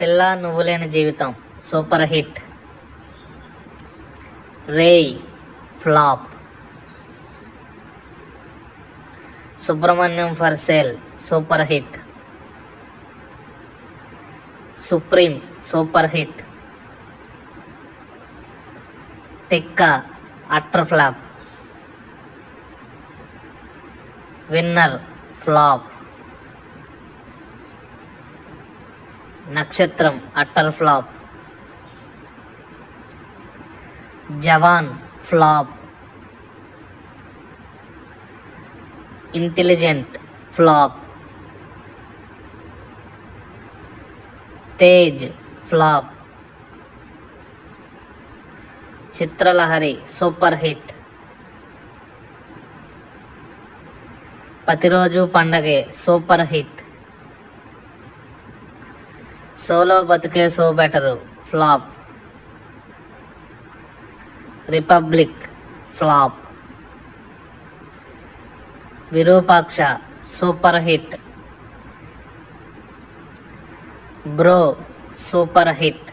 Pilla Nuvvu Leni Jeevitham. Super hit. Rey flop. Subramanyam for sale super hit. Supreme super hit. Thikka utter flop. Winner flop. Nakshatram utter flop. Jawaan flop. Intelligent flop. Tej flop. Chitralahari super hit. Prathiroju Pandage super hit. Solo Bathuke so better. Flop. Republic. Flop. Virupaksha. Super hit. Bro super hit.